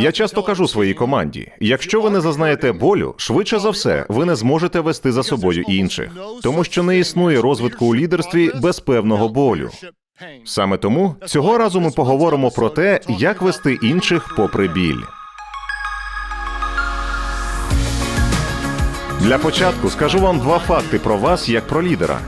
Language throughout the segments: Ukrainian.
Я часто кажу своїй команді: якщо ви не зазнаєте болю, швидше за все, ви не зможете вести за собою інших, тому що не існує розвитку у лідерстві без певного болю. Саме тому цього разу ми поговоримо про те, як вести інших попри біль. Для початку скажу вам два факти про вас як про лідера.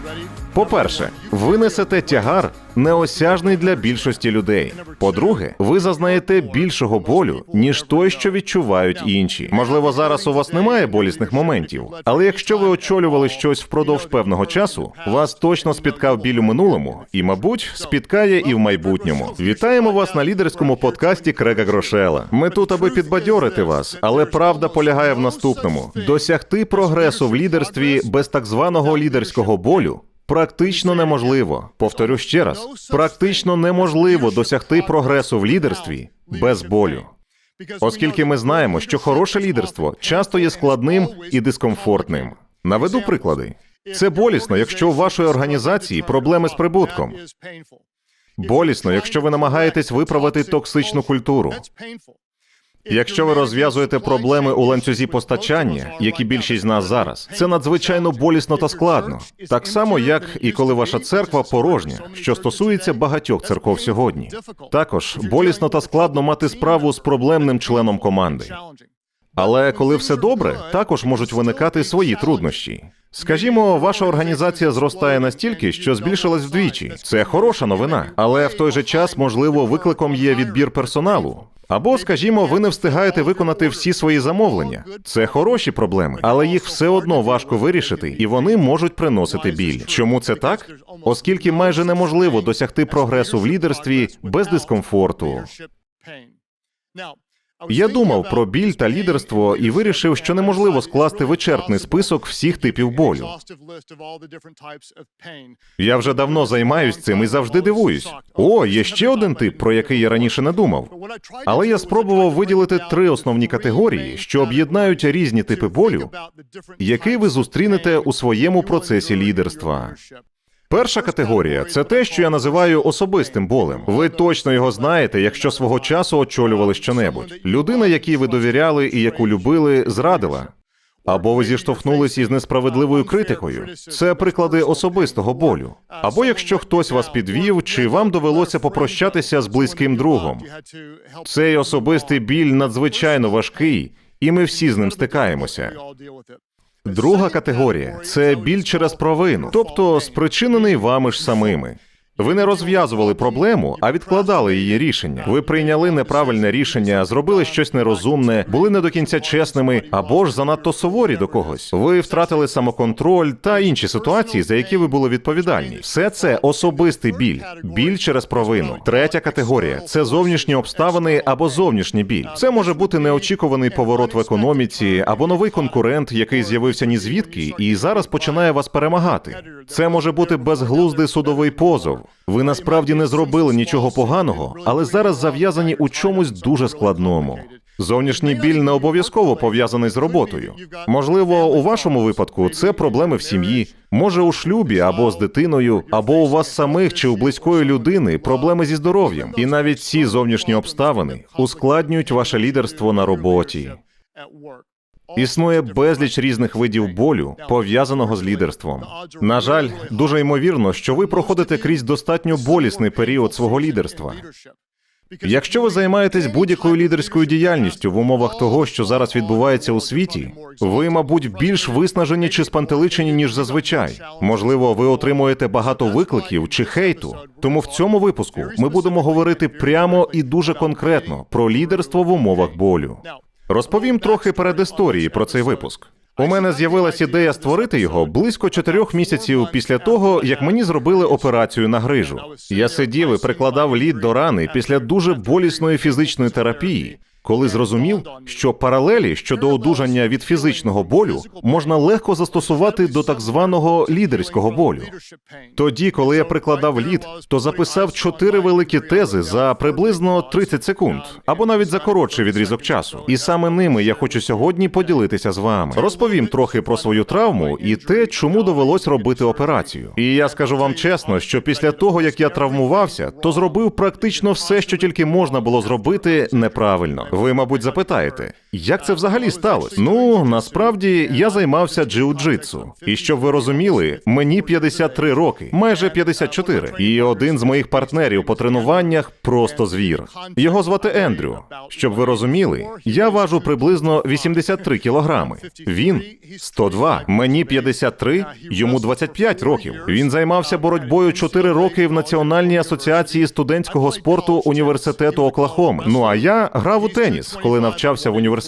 По-перше, ви несете тягар неосяжний для більшості людей. По-друге, ви зазнаєте більшого болю, ніж той, що відчувають інші. Можливо, зараз у вас немає болісних моментів, але якщо ви очолювали щось впродовж певного часу, вас точно спіткав біль у минулому, і, мабуть, спіткає і в майбутньому. Вітаємо вас на лідерському подкасті Крега Грошела. Ми тут, аби підбадьорити вас, але правда полягає в наступному: досягти прогресу в лідерстві без так званого лідерського болю. Практично неможливо. Повторю ще раз: практично неможливо досягти прогресу в лідерстві без болю. Оскільки ми знаємо, що хороше лідерство часто є складним і дискомфортним. Наведу приклади. Це болісно, якщо у вашої організації проблеми з прибутком. Болісно, якщо ви намагаєтесь виправити токсичну культуру. Якщо ви розв'язуєте проблеми у ланцюзі постачання, які більшість з нас зараз, це надзвичайно болісно та складно. Так само, як і коли ваша церква порожня, що стосується багатьох церков сьогодні. Також болісно та складно мати справу з проблемним членом команди. Але коли все добре, також можуть виникати свої труднощі. Скажімо, ваша організація зростає настільки, що збільшилась вдвічі. Це хороша новина, але в той же час, можливо, викликом є відбір персоналу. Або, скажімо, ви не встигаєте виконати всі свої замовлення. Це хороші проблеми, але їх все одно важко вирішити, і вони можуть приносити біль. Чому це так? Оскільки майже неможливо досягти прогресу в лідерстві без дискомфорту. Я думав про біль та лідерство і вирішив, що неможливо скласти вичерпний список всіх типів болю. Я вже давно займаюсь цим і завжди дивуюсь. О, є ще один тип, про який я раніше не думав. Але я спробував виділити три основні категорії, що об'єднають різні типи болю, який ви зустрінете у своєму процесі лідерства. Перша категорія це те, що я називаю особистим болем. Ви точно його знаєте, якщо свого часу очолювали щонебудь. Людина, якій ви довіряли і яку любили, зрадила. Або ви зіштовхнулись із несправедливою критикою. Це приклади особистого болю. Або якщо хтось вас підвів, чи вам довелося попрощатися з близьким другом. Цей особистий біль надзвичайно важкий, і ми всі з ним стикаємося. Друга категорія це біль через провину, тобто спричинений вами ж самими. Ви не розв'язували проблему, а відкладали її рішення. Ви прийняли неправильне рішення, зробили щось нерозумне, були не до кінця чесними або ж занадто суворі до когось. Ви втратили самоконтроль та інші ситуації, за які ви були відповідальні. Все це особистий біль, біль через провину. Третя категорія це зовнішні обставини або зовнішній біль. Це може бути неочікуваний поворот в економіці або новий конкурент, який з'явився ні звідки, і зараз починає вас перемагати. Це може бути безглуздий судовий позов. Ви насправді не зробили нічого поганого, але зараз зав'язані у чомусь дуже складному. Зовнішній біль не обов'язково пов'язаний з роботою. Можливо, у вашому випадку це проблеми в сім'ї, може у шлюбі або з дитиною, або у вас самих чи у близької людини проблеми зі здоров'ям. І навіть ці зовнішні обставини ускладнюють ваше лідерство на роботі. Існує безліч різних видів болю, пов'язаного з лідерством. На жаль, дуже ймовірно, що ви проходите крізь достатньо болісний період свого лідерства. Якщо ви займаєтесь будь-якою лідерською діяльністю в умовах того, що зараз відбувається у світі, ви, мабуть, більш виснажені чи спантеличені, ніж зазвичай. Можливо, ви отримуєте багато викликів чи хейту. Тому в цьому випуску ми будемо говорити прямо і дуже конкретно про лідерство в умовах болю. Розповім трохи передісторії про цей випуск. У мене з'явилась ідея створити його близько чотирьох місяців після того, як мені зробили операцію на грижу. Я сидів і прикладав лід до рани після дуже болісної фізичної терапії. Коли зрозумів, що паралелі щодо одужання від фізичного болю можна легко застосувати до так званого лідерського болю. Тоді, коли я прикладав лід, то записав чотири великі тези за приблизно 30 секунд, або навіть за коротший відрізок часу. І саме ними я хочу сьогодні поділитися з вами. Розповім трохи про свою травму і те, чому довелось робити операцію. І я скажу вам чесно, що після того як я травмувався, то зробив практично все, що тільки можна було зробити неправильно. Ви, мабуть, запитаєте, як це взагалі сталося? Ну насправді я займався джиу-джитсу. І щоб ви розуміли, мені 53 роки, майже 54. І один з моїх партнерів по тренуваннях просто звір. Його звати Ендрю. Щоб ви розуміли, я важу приблизно 83 кілограми. Він 102. Мені 53, йому 25 років. Він займався боротьбою 4 роки в Національній асоціації студентського спорту університету Оклахоми. Ну а я грав у теніс, коли навчався в університеті.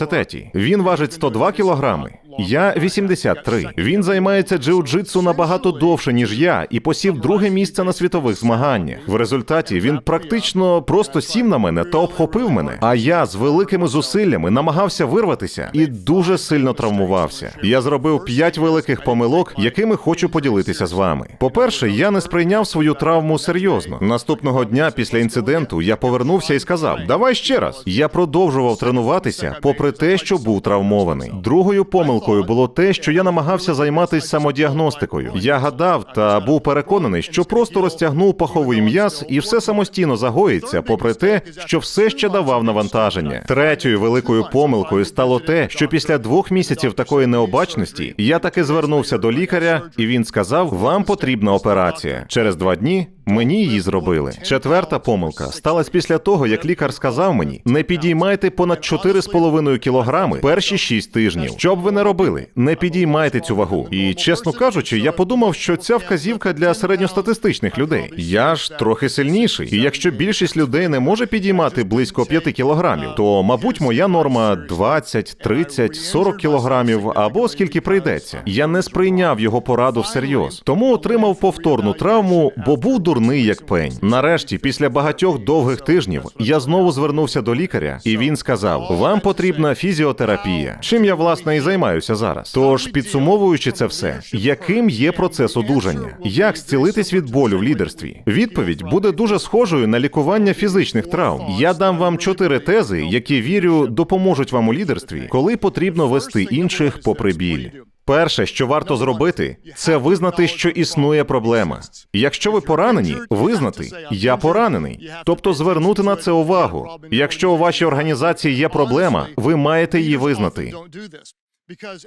Він важить 102 кілограми. Я 83. Він займається джиу-джитсу набагато довше, ніж я, і посів друге місце на світових змаганнях. В результаті він практично просто сів на мене та обхопив мене. А я з великими зусиллями намагався вирватися і дуже сильно травмувався. Я зробив п'ять великих помилок, якими хочу поділитися з вами. По-перше, я не сприйняв свою травму серйозно. Наступного дня після інциденту я повернувся і сказав: Давай ще раз. Я продовжував тренуватися, попри те, що був травмований. Другою помилкою було те, що я намагався займатися самодіагностикою. Я гадав та був переконаний, що просто розтягнув паховий м'яз і все самостійно загоїться, попри те, що все ще давав навантаження. Третьою великою помилкою стало те, що після двох місяців такої необачності я таки звернувся до лікаря, і він сказав: вам потрібна операція. Через два дні мені її зробили. Четверта помилка сталася після того, як лікар сказав мені: не підіймайте понад 4,5 кілограми перші 6 тижнів. Що б ви не робили, не підіймайте цю вагу. І чесно кажучи, я подумав, що ця вказівка для середньостатистичних людей. Я ж трохи сильніший. І якщо більшість людей не може підіймати близько 5 кілограмів, то мабуть моя норма 20, 30, 40 кілограмів або скільки прийдеться. Я не сприйняв його пораду всерйоз, тому отримав повторну травму, бо був дурний як пень. Нарешті, після багатьох довгих тижнів, я знову звернувся до лікаря, і він сказав: вам потрібна фізіотерапія. Чим я власне і займаюся зараз. Тож, підсумовуючи це все, яким є процес одужання? Як зцілитись від болю в лідерстві? Відповідь буде дуже схожою на лікування фізичних травм. Я дам вам чотири тези, які вірю допоможуть вам у лідерстві, коли потрібно вести інших попри біль. Перше, що варто зробити, це визнати, що існує проблема. Якщо ви поранені, визнати я поранений, тобто звернути на це увагу. Якщо у вашій організації є проблема, ви маєте її визнати.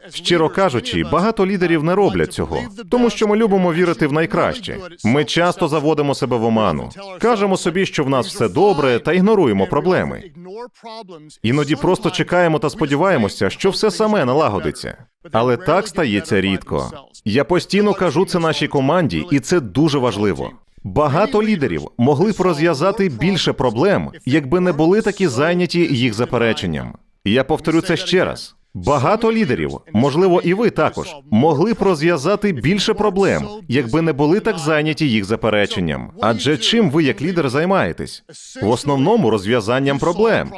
Щиро кажучи, багато лідерів не роблять цього, тому що ми любимо вірити в найкраще. Ми часто заводимо себе в оману, кажемо собі, що в нас все добре, та ігноруємо проблеми. Іноді просто чекаємо та сподіваємося, що все саме налагодиться. Але так стається рідко. Я постійно кажу це нашій команді, і це дуже важливо. Багато лідерів могли б розв'язати більше проблем, якби не були такі зайняті їх запереченням. Я повторю це ще раз. Багато лідерів, можливо, і ви також могли б розв'язати більше проблем, якби не були так зайняті їх запереченням. Адже чим ви як лідер займаєтесь? В основному розв'язанням проблем.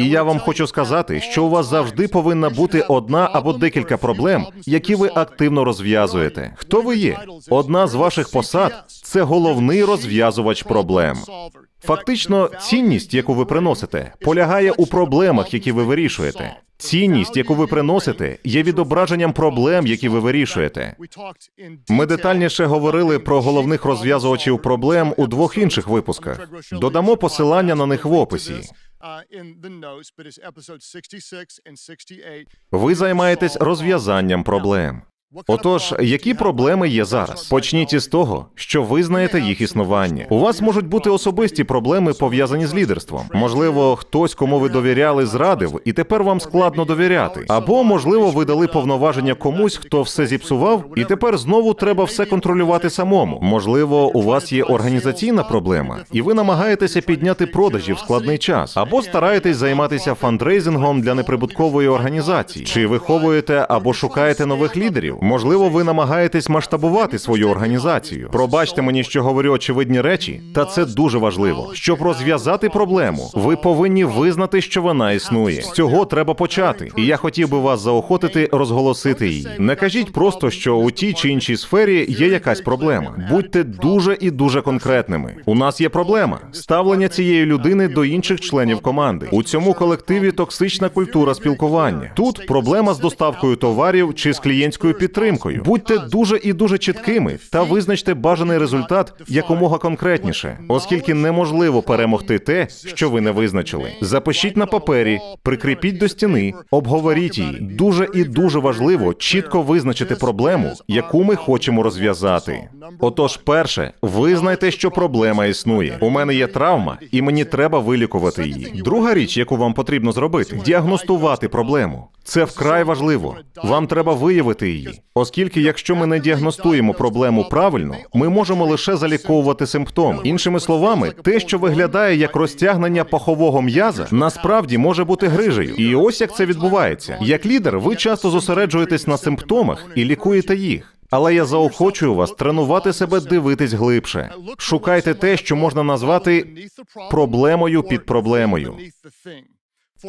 І я вам хочу сказати, що у вас завжди повинна бути одна або декілька проблем, які ви активно розв'язуєте. Хто ви є? Одна з ваших посад це головний розв'язувач проблем. Фактично, цінність, яку ви приносите, полягає у проблемах, які ви вирішуєте. Цінність, яку ви приносите, є відображенням проблем, які ви вирішуєте. Ми детальніше говорили про головних розв'язувачів проблем у двох інших випусках. Додамо посилання на них в описі. Ви займаєтесь розв'язанням проблем. Отож, які проблеми є зараз? Почніть із того, що ви знаєте їх існування. У вас можуть бути особисті проблеми пов'язані з лідерством. Можливо, хтось, кому ви довіряли, зрадив, і тепер вам складно довіряти. Або, можливо, ви дали повноваження комусь, хто все зіпсував, і тепер знову треба все контролювати самому. Можливо, у вас є організаційна проблема, і ви намагаєтеся підняти продажі в складний час, або стараєтесь займатися фандрейзингом для неприбуткової організації, чи виховуєте або шукаєте нових лідерів. Можливо, ви намагаєтесь масштабувати свою організацію. Пробачте мені, що говорю очевидні речі, та це дуже важливо. Щоб розв'язати проблему, ви повинні визнати, що вона існує. З цього треба почати. І я хотів би вас заохотити розголосити її. Не кажіть просто, що у тій чи іншій сфері є якась проблема. Будьте дуже і дуже конкретними. У нас є проблема ставлення цієї людини до інших членів команди. У цьому колективі токсична культура спілкування. Тут проблема з доставкою товарів чи з клієнтською підтримкою підтримкою. Будьте дуже і дуже чіткими та визначте бажаний результат якомога конкретніше, оскільки неможливо перемогти те, що ви не визначили. Запишіть на папері, прикріпіть до стіни, обговоріть її. Дуже і дуже важливо чітко визначити проблему, яку ми хочемо розв'язати. Отож, перше, визнайте, що проблема існує. У мене є травма, і мені треба вилікувати її. Друга річ, яку вам потрібно зробити, діагностувати проблему. Це вкрай важливо. Вам треба виявити її, оскільки, якщо ми не діагностуємо проблему правильно, ми можемо лише заліковувати симптоми. Іншими словами, те, що виглядає як розтягнення пахового м'яза, насправді може бути грижею. І ось як це відбувається. Як лідер, ви часто зосереджуєтесь на симптомах і лікуєте їх. Але я заохочую вас тренувати себе дивитись глибше. Шукайте те, що можна назвати проблемою під проблемою.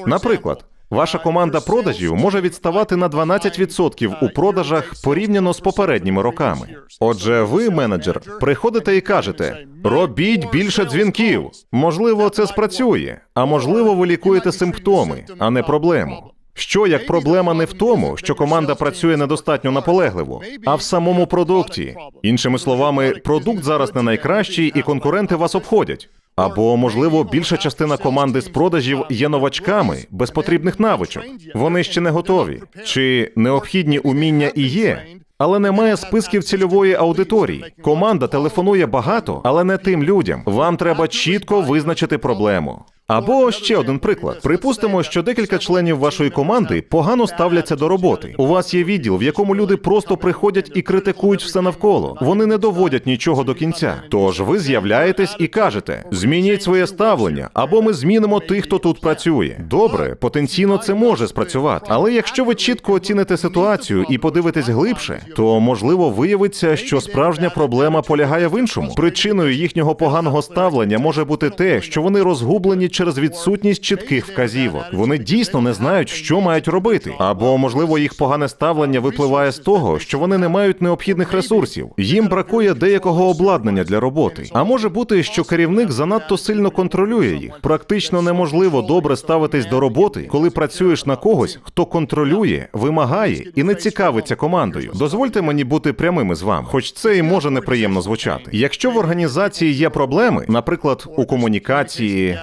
Наприклад, ваша команда продажів може відставати на 12% у продажах порівняно з попередніми роками. Отже, ви, менеджер, приходите і кажете: робіть більше дзвінків. Можливо, це спрацює, а можливо, ви лікуєте симптоми, а не проблему. Що як проблема не в тому, що команда працює недостатньо наполегливо, а в самому продукті. Іншими словами, продукт зараз не найкращий, і конкуренти вас обходять. Або, можливо, більша частина команди з продажів є новачками без потрібних навичок. Вони ще не готові. Чи необхідні уміння і є, але немає списків цільової аудиторії. Команда телефонує багато, але не тим людям. Вам треба чітко визначити проблему. Або ще один приклад: припустимо, що декілька членів вашої команди погано ставляться до роботи. У вас є відділ, в якому люди просто приходять і критикують все навколо. Вони не доводять нічого до кінця. Тож ви з'являєтесь і кажете: змініть своє ставлення, або ми змінимо тих, хто тут працює. Добре, потенційно це може спрацювати. Але якщо ви чітко оціните ситуацію і подивитесь глибше, то можливо виявиться, що справжня проблема полягає в іншому. Причиною їхнього поганого ставлення може бути те, що вони розгублені через відсутність чітких вказівок. Вони дійсно не знають, що мають робити. Або, можливо, їх погане ставлення випливає з того, що вони не мають необхідних ресурсів. Їм бракує деякого обладнання для роботи. А може бути, що керівник занадто сильно контролює їх. Практично неможливо добре ставитись до роботи, коли працюєш на когось, хто контролює, вимагає і не цікавиться командою. Дозвольте мені бути прямими з вами, хоч це і може неприємно звучати. Якщо в організації є проблеми, наприклад, у комунікації,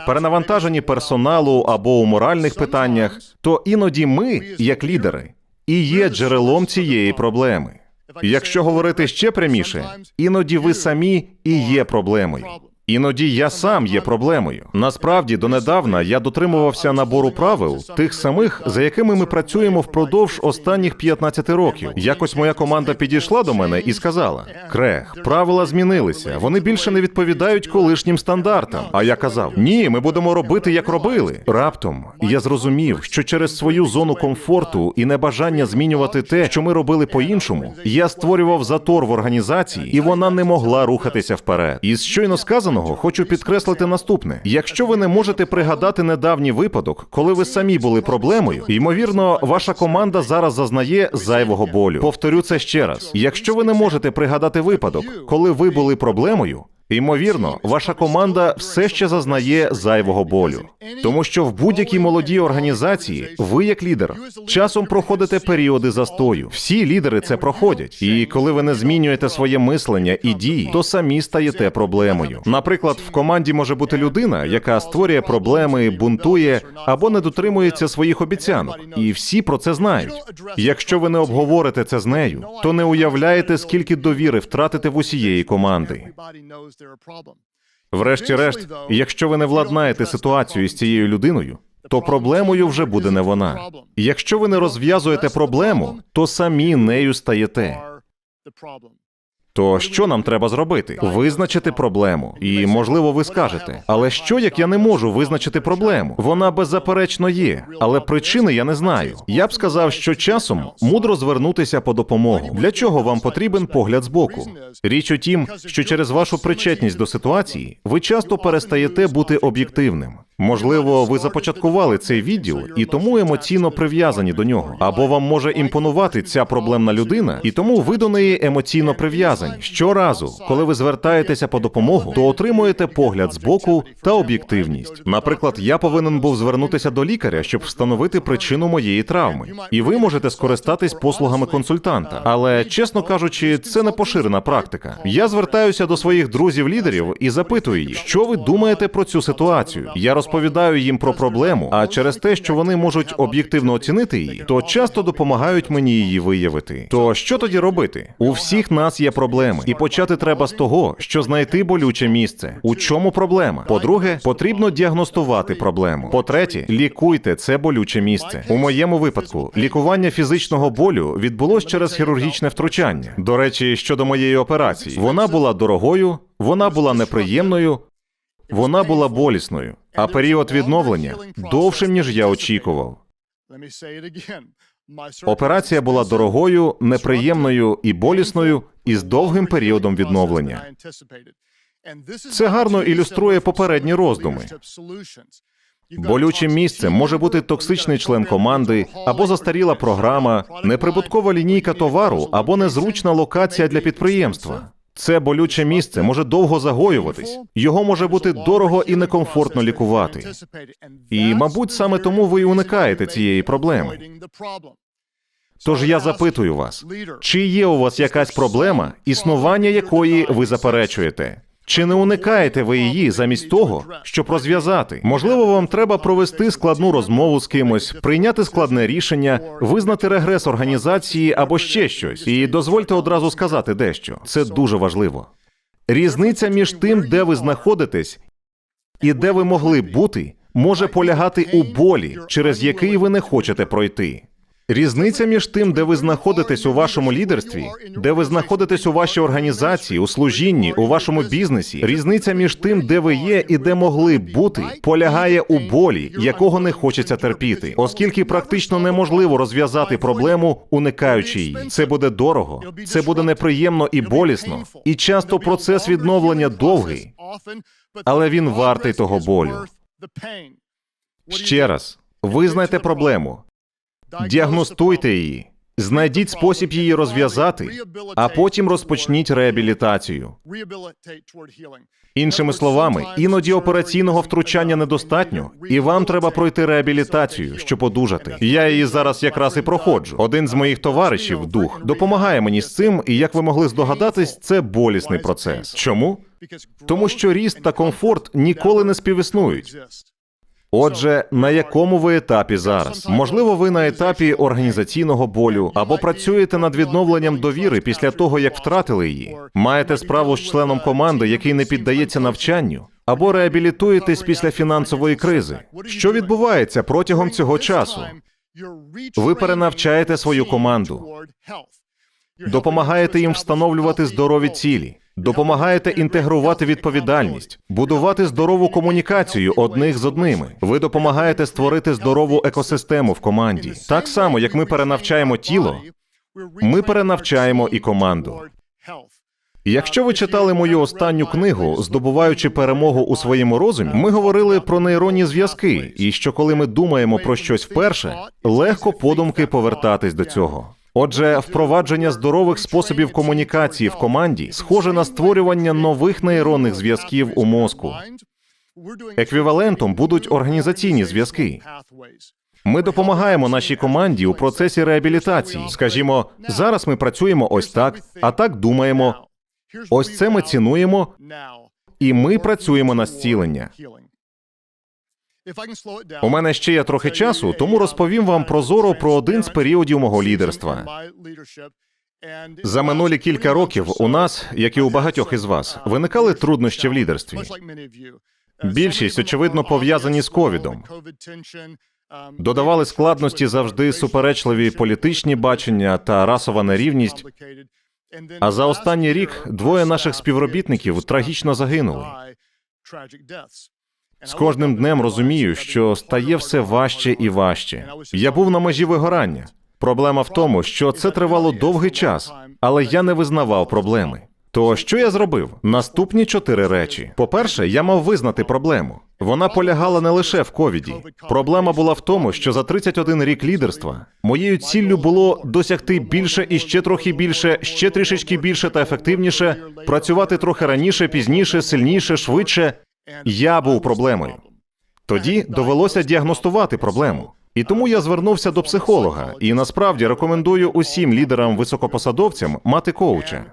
перенавантаженні персоналу або у моральних питаннях, то іноді ми, як лідери, і є джерелом цієї проблеми. Якщо говорити ще пряміше, іноді ви самі і є проблемою. Іноді я сам є проблемою. Насправді, донедавна я дотримувався набору правил, тих самих, за якими ми працюємо впродовж останніх 15 років. Якось моя команда підійшла до мене і сказала: Крег, правила змінилися. Вони більше не відповідають колишнім стандартам. А я казав: Ні, ми будемо робити, як робили. Раптом я зрозумів, що через свою зону комфорту і небажання змінювати те, що ми робили по-іншому, я створював затор в організації, і вона не могла рухатися вперед. Із щойно сказаного хочу підкреслити наступне: якщо ви не можете пригадати недавній випадок, коли ви самі були проблемою, ймовірно, ваша команда зараз зазнає зайвого болю. Повторю це ще раз: якщо ви не можете пригадати випадок, коли ви були проблемою. Ймовірно, ваша команда все ще зазнає зайвого болю, тому що в будь-якій молодій організації ви, як лідер, часом проходите періоди застою. Всі лідери це проходять. І коли ви не змінюєте своє мислення і дії, то самі стаєте проблемою. Наприклад, в команді може бути людина, яка створює проблеми, бунтує або не дотримується своїх обіцянок, і всі про це знають. Якщо ви не обговорите це з нею, то не уявляєте, скільки довіри втратите в усієї команди. Врешті-решт, якщо ви не владнаєте ситуацію з цією людиною, то проблемою вже буде не вона. Якщо ви не розв'язуєте проблему, то самі нею стаєте. То що нам треба зробити? Визначити проблему. І можливо, ви скажете, але що як я не можу визначити проблему? Вона беззаперечно є, але причини я не знаю. Я б сказав, що часом мудро звернутися по допомогу. Для чого вам потрібен погляд збоку? Річ у тім, що через вашу причетність до ситуації ви часто перестаєте бути об'єктивним. Можливо, ви започаткували цей відділ і тому емоційно прив'язані до нього. Або вам може імпонувати ця проблемна людина, і тому ви до неї емоційно прив'язані. Обмежень. Щоразу, коли ви звертаєтеся по допомогу, то отримуєте погляд збоку та об'єктивність. Наприклад, я повинен був звернутися до лікаря, щоб встановити причину моєї травми, і ви можете скористатись послугами консультанта. Але чесно кажучи, це не поширена практика. Я звертаюся до своїх друзів-лідерів і запитую їх, що ви думаєте про цю ситуацію. Я розповідаю їм про проблему, а через те, що вони можуть об'єктивно оцінити її, то часто допомагають мені її виявити. То що тоді робити? У всіх нас є проблеми, і почати треба з того, що знайти болюче місце. У чому проблема? По-друге, потрібно діагностувати проблему. По-третє, лікуйте це болюче місце. У моєму випадку лікування фізичного болю відбулось через хірургічне втручання. До речі, щодо моєї операції, вона була дорогою, вона була неприємною, вона була болісною, а період відновлення довшим ніж я очікував. Операція була дорогою, неприємною і болісною, і з довгим періодом відновлення. Це гарно ілюструє попередні роздуми. Болючим місцем може бути токсичний член команди, або застаріла програма, неприбуткова лінійка товару, або незручна локація для підприємства. Це болюче місце може довго загоюватись, його може бути дорого і некомфортно лікувати. І, мабуть, саме тому ви уникаєте цієї проблеми. Тож я запитую вас, чи є у вас якась проблема, існування якої ви заперечуєте? Чи не уникаєте ви її замість того, щоб розв'язати? Можливо, вам треба провести складну розмову з кимось, прийняти складне рішення, визнати регрес організації або ще щось. І дозвольте одразу сказати дещо. Це дуже важливо. Різниця між тим, де ви знаходитесь, і де ви могли бути, може полягати у болі, через який ви не хочете пройти. Різниця між тим, де ви знаходитесь у вашому лідерстві, де ви знаходитесь у вашій організації, у служінні, у вашому бізнесі. Різниця між тим, де ви є і де могли бути, полягає у болі, якого не хочеться терпіти, оскільки практично неможливо розв'язати проблему, уникаючи її. Це буде дорого, це буде неприємно і болісно, і часто процес відновлення довгий, але він вартий того болю. Ще раз, визнайте проблему. Діагностуйте її, знайдіть спосіб її розв'язати, а потім розпочніть реабілітацію. Іншими словами, іноді операційного втручання недостатньо, і вам треба пройти реабілітацію, щоб одужати. Я її зараз якраз і проходжу. Один з моїх товаришів, дух, допомагає мені з цим, і як ви могли здогадатись, це болісний процес. Чому? Тому що ріст та комфорт ніколи не співіснують. Отже, на якому ви етапі зараз? Можливо, ви на етапі організаційного болю або працюєте над відновленням довіри після того, як втратили її. Маєте справу з членом команди, який не піддається навчанню, або реабілітуєтесь після фінансової кризи. Що відбувається протягом цього часу? Ви перенавчаєте свою команду, Допомагаєте їм встановлювати здорові цілі, допомагаєте інтегрувати відповідальність, будувати здорову комунікацію одних з одними. Ви допомагаєте створити здорову екосистему в команді. Так само, як ми перенавчаємо тіло, ми перенавчаємо і команду. Якщо ви читали мою останню книгу, здобуваючи перемогу у своєму розумі, ми говорили про нейронні зв'язки, і що коли ми думаємо про щось вперше, легко подумки повертатись до цього. Отже, впровадження здорових способів комунікації в команді схоже на створювання нових нейронних зв'язків у мозку. Еквівалентом будуть організаційні зв'язки. Ми допомагаємо нашій команді у процесі реабілітації. Скажімо, зараз ми працюємо ось так, а так думаємо. Ось це ми цінуємо, і ми працюємо на зцілення. У мене ще є трохи часу, тому розповім вам прозоро про один з періодів мого лідерства. За минулі кілька років у нас, як і у багатьох із вас, виникали труднощі в лідерстві. Більшість, очевидно, пов'язані з ковідом. Додавали складності завжди суперечливі політичні бачення та расова нерівність. А за останній рік двоє наших співробітників трагічно загинули. З кожним днем розумію, що стає все важче і важче. Я був на межі вигорання. Проблема в тому, що це тривало довгий час, але я не визнавав проблеми. То що я зробив? Наступні чотири речі. По-перше, я мав визнати проблему. Вона полягала не лише в ковіді. Проблема була в тому, що за 31 рік лідерства моєю ціллю було досягти більше і ще трохи більше, ще трішечки більше та ефективніше, працювати трохи раніше, пізніше, сильніше, швидше. Я був проблемою. Тоді довелося діагностувати проблему. І тому я звернувся до психолога, і насправді рекомендую усім лідерам високопосадовцям мати коуча.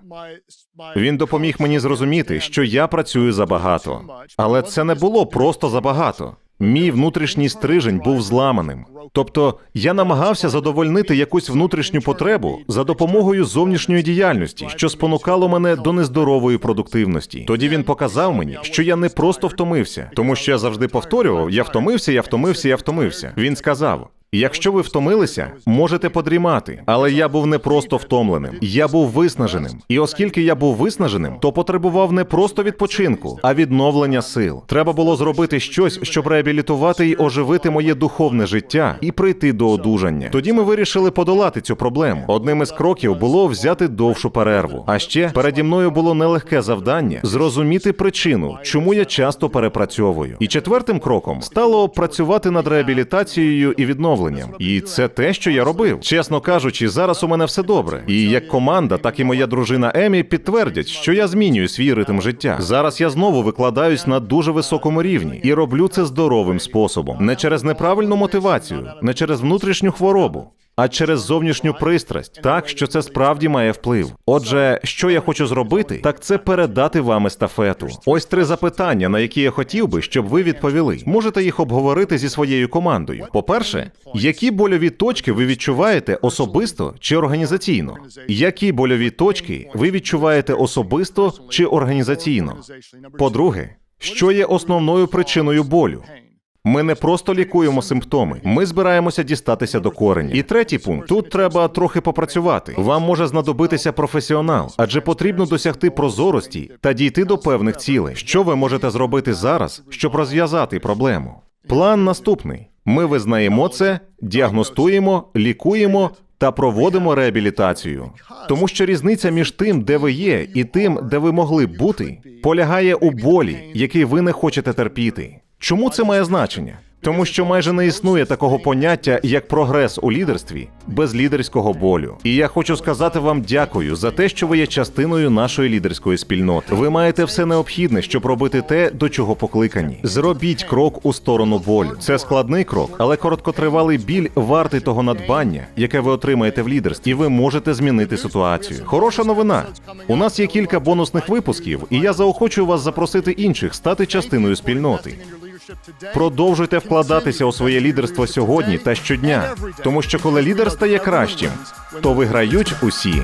Він допоміг мені зрозуміти, що я працюю забагато, але це не було просто забагато. Мій внутрішній стрижень був зламаним. Тобто я намагався задовольнити якусь внутрішню потребу за допомогою зовнішньої діяльності, що спонукало мене до нездорової продуктивності. Тоді він показав мені, що я не просто втомився, тому що я завжди повторював: я втомився, я втомився, я втомився. Він сказав. Якщо ви втомилися, можете подрімати, але я був не просто втомленим, я був виснаженим. І оскільки я був виснаженим, то потребував не просто відпочинку, а відновлення сил. Треба було зробити щось, щоб реабілітувати і оживити моє духовне життя і прийти до одужання. Тоді ми вирішили подолати цю проблему. Одним із кроків було взяти довшу перерву. А ще переді мною було нелегке завдання зрозуміти причину, чому я часто перепрацьовую. І четвертим кроком стало працювати над реабілітацією і відновленням. І це те, що я робив. Чесно кажучи, зараз у мене все добре. І як команда, так і моя дружина Емі підтвердять, що я змінюю свій ритм життя. Зараз я знову викладаюсь на дуже високому рівні і роблю це здоровим способом, не через неправильну мотивацію, не через внутрішню хворобу. А через зовнішню пристрасть, так що це справді має вплив. Отже, що я хочу зробити, так це передати вам естафету. Ось три запитання, на які я хотів би, щоб ви відповіли. Можете їх обговорити зі своєю командою. По-перше, які больові точки ви відчуваєте особисто чи організаційно? Які больові точки ви відчуваєте особисто чи організаційно? По-друге, що є основною причиною болю? Ми не просто лікуємо симптоми, ми збираємося дістатися до кореня. І третій пункт: тут треба трохи попрацювати. Вам може знадобитися професіонал, адже потрібно досягти прозорості та дійти до певних цілей. Що ви можете зробити зараз, щоб розв'язати проблему? План наступний: ми визнаємо це, діагностуємо, лікуємо. Та проводимо реабілітацію, тому що різниця між тим, де ви є, і тим, де ви могли бути, полягає у болі, який ви не хочете терпіти. Чому це має значення? Тому що майже не існує такого поняття, як прогрес у лідерстві без лідерського болю. І я хочу сказати вам дякую за те, що ви є частиною нашої лідерської спільноти. Ви маєте все необхідне, щоб робити те, до чого покликані. Зробіть крок у сторону болю. Це складний крок, але короткотривалий біль вартий того надбання, яке ви отримаєте в лідерстві, і ви можете змінити ситуацію. Хороша новина. У нас є кілька бонусних випусків, і я заохочую вас запросити інших стати частиною спільноти. Продовжуйте вкладатися у своє лідерство сьогодні та щодня, тому що коли лідер стає кращим, то виграють усі.